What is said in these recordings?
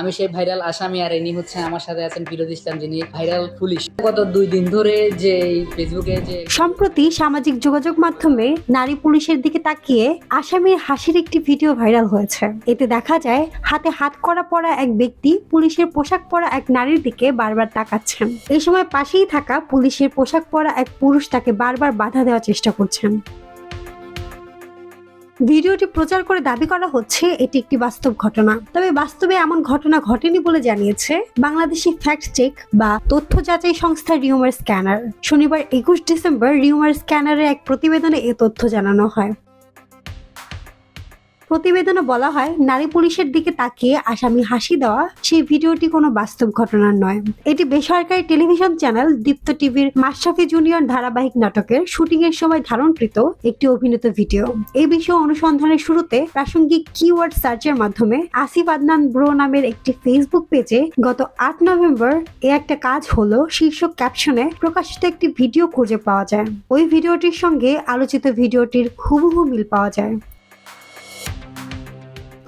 আমি সেই ভাইরাল আসামি আর ইনি হচ্ছে আমার সাথে আছেন ফিরোজ ইসলাম, যিনি ভাইরাল পুলিশ। গত দুই দিন ধরে যে ফেসবুকে যে সম্প্রতি সামাজিক যোগাযোগ মাধ্যমে নারী পুলিশের দিকে তাকিয়ে আসামির হাসির একটি ভিডিও ভাইরাল হয়েছে। এতে দেখা যায়, হাতে হাত করা পরা এক ব্যক্তি পুলিশের পোশাক পরা এক নারীর দিকে বারবার তাকাচ্ছেন। এই সময় পাশেই থাকা পুলিশের পোশাক পরা এক পুরুষ তাকে বারবার বাধা দেওয়ার চেষ্টা করছেন। ভিডিওটি প্রচার করে দাবি করা হচ্ছে এটি একটি বাস্তব ঘটনা। তবে বাস্তবে এমন ঘটনা ঘটেনি বলে জানিয়েছে বাংলাদেশি ফ্যাক্ট চেক বা তথ্য যাচাই সংস্থা রিউমার স্ক্যানার। শনিবার একুশ ডিসেম্বর রিউমার স্ক্যানারের এক প্রতিবেদনে এ তথ্য জানানো হয়। প্রতিবেদনে বলা হয়, নারী পুলিশের দিকে তাকিয়ে আসামি হাসি দেওয়া সেই ভিডিওটি কোনো বাস্তব ঘটনা নয়। এটি বেসরকারি টেলিভিশন চ্যানেল দীপ্ত টিভির মাশরাফি জুনিয়র ধারাবাহিক নাটকের শুটিং এর সময় ধারণকৃত একটি অভিনীত ভিডিও। এই বিষয়ে অনুসন্ধানের শুরুতে প্রাসঙ্গিক কিওয়ার্ড সার্চের মাধ্যমে আসিফ আদনান ব্রো নামের একটি ফেসবুক পেজে গত আট নভেম্বর এ একটা কাজ হলো শীর্ষক ক্যাপশনে প্রকাশিত একটি ভিডিও খুঁজে পাওয়া যায়। ওই ভিডিওটির সঙ্গে আলোচিত ভিডিওটির হুবহু মিল পাওয়া যায়।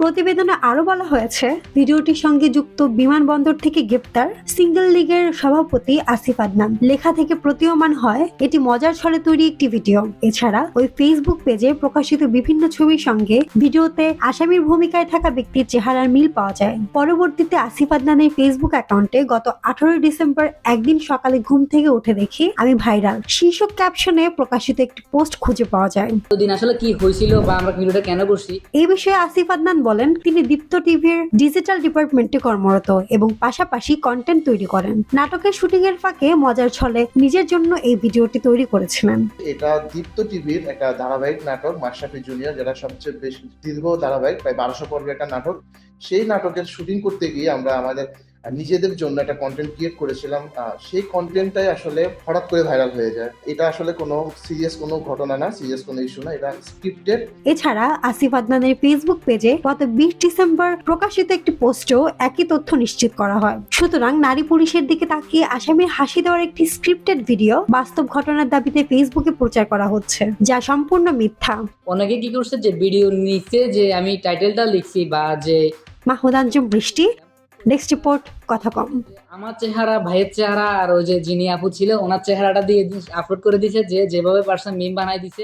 প্রতিবেদনে আরও বলা হয়েছে ভিডিওটির সঙ্গে যুক্ত বিমানবন্দর থেকে গ্রেপ্তার সিঙ্গেল লিগের সভাপতি আসিফ আদনান। লেখা থেকে প্রতীয়মান হয় এটি মজার ছলে তৈরি একটি ভিডিও। এছাড়া ওই ফেসবুক পেজে প্রকাশিত বিভিন্ন ছবির সঙ্গে ভিডিওতে আসামির ভূমিকায় থাকা ব্যক্তির চেহারার মিল পাওয়া যায়। পরবর্তীতে আসিফ আদনানের ফেসবুক অ্যাকাউন্টে গত আঠারোই ডিসেম্বর একদিন সকালে ঘুম থেকে উঠে দেখি আমি ভাইরাল। শীর্ষক ক্যাপশনে প্রকাশিত একটি পোস্ট খুঁজে পাওয়া যায়। দিন আসলে কি হয়েছিল বা আমরা ভিডিওটা কেন করছি? এই বিষয়ে আসিফ আদনান বলেন, তিনি দীপ্ত টিভির ডিজিটাল ডিপার্টমেন্টে কর্মরত এবং পাশাপাশি কন্টেন্ট তৈরি করেন। নাটকের শুটিং এর ফাঁকে মজার ছলে নিজের জন্য এই ভিডিওটি তৈরি করেছিলেন। এটা দীপ্ত টিভির একটা ধারাবাহিক নাটক মাশরাফি জুনিয়র, যেটা সবচেয়ে বেশি দীর্ঘ ধারাবাহিক, প্রায় বারোশো পর্বের একটা নাটক। সেই নাটকের শুটিং করতে গিয়ে আমরা আমাদের নিজেদের জন্য একটা কন্টেন্ট ক্রিয়েট করেছিলাম সেই কন্টেন্টটাই আসলে হঠাৎ করে ভাইরাল হয়ে যায়। এটা আসলে কোনো সিরিয়াস কোনো ঘটনা না সিরিয়াস কোনো ইস্যু না এটা স্ক্রিপ্টেড এছাড়া আসিফ আদনানের ফেসবুক পেজে গত বিশ ডিসেম্বর প্রকাশিত একটি পোস্টেও একই তথ্য নিশ্চিত করা হয়। সুতরাং নারী পুলিশের দিকে তাকিয়ে আসামির হাসি দেওয়ার একটি স্ক্রিপ্টেড ভিডিও বাস্তব ঘটনার দাবিতে ফেসবুকে প্রচার করা হচ্ছে যা সম্পূর্ণ মিথ্যা। অনেকে কি করছে যে ভিডিও নিচে যে আমি টাইটেলটা লিখছি বা যে মাহুদাঞ্জুম বৃষ্টি নেক্সট রিপোর্ট কথা কম। আমার চেহারা, ভাইয়ের চেহারা আর ওই যে যিনি আপু ছিল, ওনার চেহারাটা দিয়ে আপলোড করে দিছে যে যেভাবে পার্সন মিম বানাই দিছে